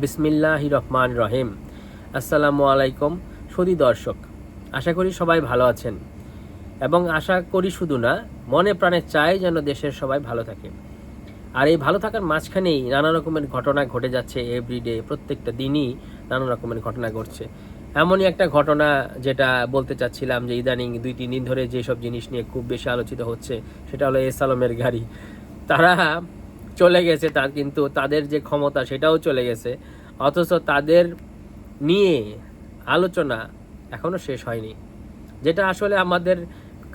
বিসমিল্লাহ রহমান রহিম। আসসালামু আলাইকুম, সুদী দর্শক। আশা করি সবাই ভালো আছেন। এবং আশা করি শুধু না, মনে প্রাণে চাই যেন দেশের সবাই ভালো থাকে। আর এই ভালো থাকার মাঝখানেই নানা রকমের ঘটনা ঘটে যাচ্ছে এভরিডে প্রত্যেকটা দিনই নানা রকমের ঘটনা ঘটছে। এমনই একটা ঘটনা যেটা বলতে চাচ্ছিলাম যে ইদানিং দুই, তিন দিন ধরে যেসব জিনিস নিয়ে খুব বেশি আলোচিত হচ্ছে, সেটা হলো এস আলমের গাড়ি। তারা চলে গেছে তার, কিন্তু তাদের যে ক্ষমতা সেটাও চলে গেছে। অথচ তাদের নিয়ে আলোচনা এখনও শেষ হয়নি। যেটা আসলে আমাদের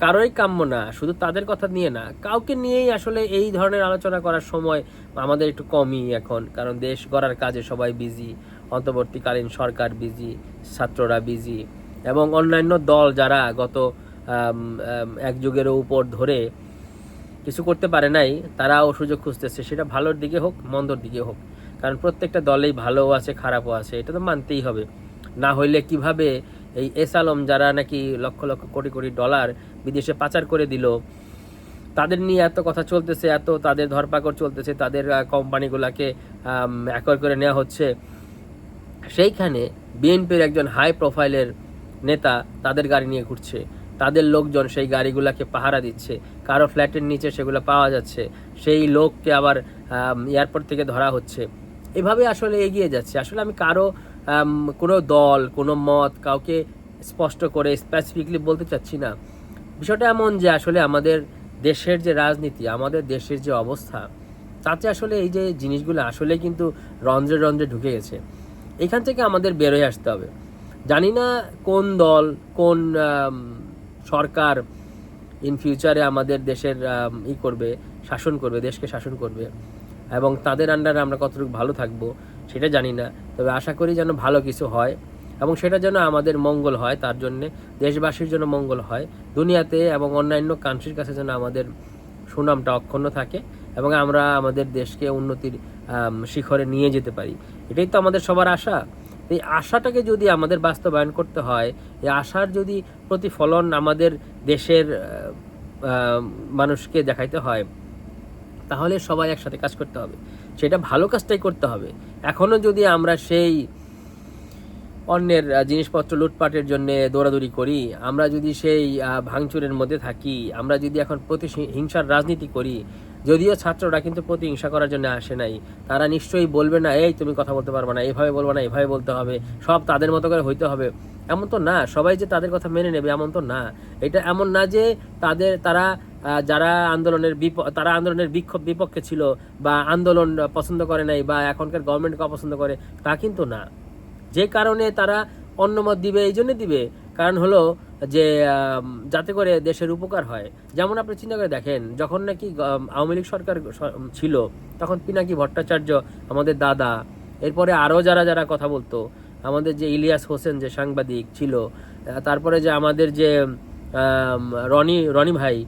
কারোই কাম্য না, শুধু তাদের কথা নিয়ে না, কাউকে নিয়েই আসলে এই ধরনের আলোচনা করার সময় আমাদের একটু কমই এখন। কারণ দেশ গড়ার কাজে সবাই বিজি অন্তর্বর্তীকালীন সরকার বিজি ছাত্ররা বিজি এবং অন্যান্য দল যারা গত এক যুগেরও উপর ধরে কিছু করতে পারে নাই, তারাও সুযোগ খুঁজতেছে। সেটা ভালোর দিকে হোক, মন্দর দিকে হোক। কারণ প্রত্যেকটা দলেই ভালোও আছে, খারাপও আছে, এটা তো মানতেই হবে। না হইলে কীভাবে এই এস আলম যারা নাকি লক্ষ লক্ষ কোটি কোটি ডলার বিদেশে পাচার করে দিল, তাদের নিয়ে এত কথা চলতেছে, এত তাদের ধরপাকড় চলতেছে, তাদের কোম্পানিগুলাকে একর করে নেওয়া হচ্ছে। সেইখানে বিএনপির একজন হাই প্রোফাইলের নেতা তাদের গাড়ি নিয়ে ঘুরছে। তাদের লোকজন সেই গাড়িগুলোকে পাহারা দিচ্ছে। কারও ফ্ল্যাটের নিচে সেগুলো পাওয়া যাচ্ছে, সেই লোককে আবার এয়ারপোর্ট থেকে ধরা হচ্ছে। এভাবে আসলে এগিয়ে যাচ্ছে। আসলে আমি কারও কোনো দল, কোনো মত কাউকে স্পষ্ট করে স্পেসিফিকলি বলতে চাচ্ছি না। বিষয়টা এমন যে আসলে আমাদের দেশের যে রাজনীতি, আমাদের দেশের যে অবস্থা, তাতে আসলে এই যে জিনিসগুলো আসলে কিন্তু রন্ধ্রে রন্ধ্রে ঢুকে গেছে। এখান থেকে আমাদের বেরোয় আসতে হবে। জানি না কোন দল, কোন সরকার ইন ফিউচারে আমাদের দেশের ই করবে, শাসন করবে, দেশকে শাসন করবে। এবং তাদের আন্ডারে আমরা কতটুকু ভালো থাকব, সেটা জানি না। তবে আশা করি যেন ভালো কিছু হয়। এবং সেটা যেন আমাদের মঙ্গল হয়, তার জন্যে দেশবাসীর জন্য মঙ্গল হয়। দুনিয়াতে এবং অন্যান্য কান্ট্রির কাছে যেন আমাদের সুনামটা অক্ষুণ্ণ থাকে এবং আমরা আমাদের দেশকে উন্নতির শিখরে নিয়ে যেতে পারি। এটাই তো আমাদের সবার আশা। এই আশাটাকে যদি আমাদের বাস্তবায়ন করতে হয়, এই আশার যদি প্রতিফলন আমাদের দেশের মানুষকে দেখাইতে হয়, তাহলে সবাই একসাথে কাজ করতে হবে। সেটা ভালো কাজটাই করতে হবে। এখনও যদি আমরা সেই অন্যের জিনিসপত্র লুটপাটের জন্য দৌড়াদৌড়ি করি, আমরা যদি সেই ভাঙচুরের মধ্যে থাকি, আমরা যদি এখন প্রতি হিংসার রাজনীতি করি যদিও ছাত্ররা কিন্তু প্রতিহিংসা করার জন্য আসে নাই। তারা নিশ্চয়ই বলবে না, এই তুমি কথা বলতে পারবে না, এভাবে বলবে না, এভাবে বলতে হবে। সব তাদের মতো করে হইতে হবে। এমন তো না, সবাই যে তাদের কথা মেনে নেবে এমন তো না। এটা এমন না যে তাদের, তারা যারা আন্দোলনের বিপ, তারা আন্দোলনের বিক্ষোভ বিপক্ষে ছিল বা আন্দোলন পছন্দ করে নাই বা এখনকার গভর্নমেন্টকে অপছন্দ করে, তা কিন্তু না। যে কারণে তারা অন্য মত দিবে এই জন্য দিবে। কারণ হলো যে যাতে করে দেশের উপকার হয়। যেমন আপনি চিন্তা করে দেখেন, যখন নাকি আওয়ামী লীগ সরকার ছিল, তখন পিনাকি ভট্টাচার্য, আমাদের দাদা, এরপরে আরও যারা যারা কথা বলতো, আমাদের যে ইলিয়াস হোসেন যে সাংবাদিক ছিল তারপরে যে আমাদের যে রনি রনি ভাই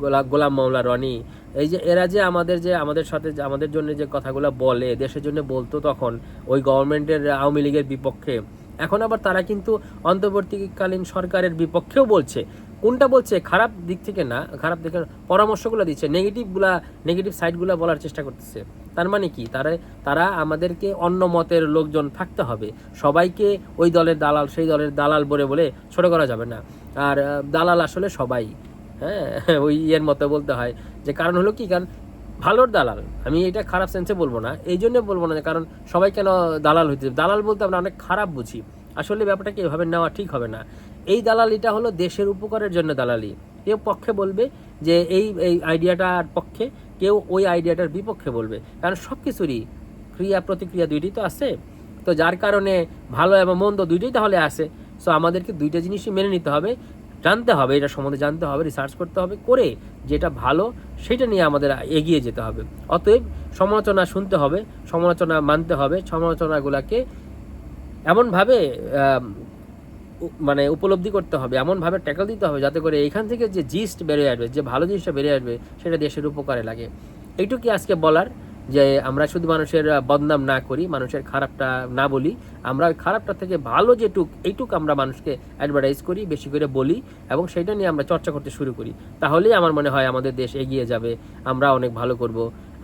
গোলা- গোলাম মৌলা রনি, এই যে এরা যে আমাদের যে, আমাদের সাথে আমাদের জন্য যে কথাগুলো বলে, দেশের জন্য বলতো তখন, ওই গভর্নমেন্টের আওয়ামী লীগের বিপক্ষে এখন আবার তারা কিন্তু অন্তর্বর্তীকালীন সরকারের বিপক্ষেও বলছে। কোনটা বলছে খারাপ দিক থেকে না, খারাপ দিকে পরামর্শগুলো দিচ্ছে, নেগেটিভগুলা, নেগেটিভ সাইডগুলো বলার চেষ্টা করতেছে। তার মানে কি? তারা তারা আমাদেরকে অন্য মতের লোকজন থাকতে হবে। সবাইকে ওই দলের দালাল, সেই দলের দালাল বলে বলে ছোটো করা যাবে না। আর দালাল আসলে সবাই। হ্যাঁ ওই ইয়ের মতো বলতে হয়। যে কারণ হলো কি? কারণ ভালোর দালাল। আমি এটা খারাপ সেন্সে বলব না। এই জন্য বলব না কারণ সবাই কেন দালাল হইতে দালাল বলতে আমরা অনেক খারাপ বুঝি। আসলে ব্যাপারটাকে এভাবে নেওয়া ঠিক হবে না। এই দালালিটা হলো দেশের উপকারের জন্য দালালি। কেউ পক্ষে বলবে যে এই এই আইডিয়াটার পক্ষে, কেউ ওই আইডিয়াটার বিপক্ষে বলবে। কারণ সব কিছুরই ক্রিয়া প্রতিক্রিয়া দুইটি তো আছে। তো যার কারণে ভালো এবং মন্দ দুইটাই তাহলে আছে। সো আমাদেরকে দুইটা জিনিসই মেনে নিতে হবে। জানতে হবে, এটা সম্বন্ধে জানতে হবে রিসার্চ করতে হবে, করে যেটা ভালো সেটা নিয়ে আমাদের এগিয়ে যেতে হবে। অতএব সমালোচনা শুনতে হবে, সমালোচনা মানতে হবে, সমালোচনাগুলোকে এমনভাবে মানে উপলব্ধি করতে হবে, এমনভাবে ট্যাকল দিতে হবে যাতে করে এখান থেকে যে জিস্ট বেরিয়ে আসবে, যে ভালো জিনিসটা বেরিয়ে আসবে, সেটা দেশের উপকারে লাগে। এইটুকুই আজকে বলার। যে আমরা শুধু মানুষের বদনাম না করি, মানুষের খারাপটা না বলি, আমরা ওই খারাপটা থেকে ভালো যেটুক, এইটুক আমরা মানুষকে অ্যাডভার্টাইজ করি, বেশি করে বলি, এবং সেটা নিয়ে আমরা চর্চা করতে শুরু করি। তাহলেই আমার মনে হয় আমাদের দেশ এগিয়ে যাবে, আমরা অনেক ভালো করব।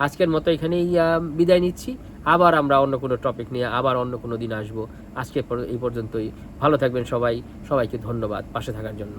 আজকের মতো এখানেই বিদায় নিচ্ছি। আবার আমরা অন্য কোনো টপিক নিয়ে, আবার অন্য কোনো দিন আসব। আজকে এই পর্যন্তই। ভালো থাকবেন সবাই। সবাইকে ধন্যবাদ পাশে থাকার জন্য।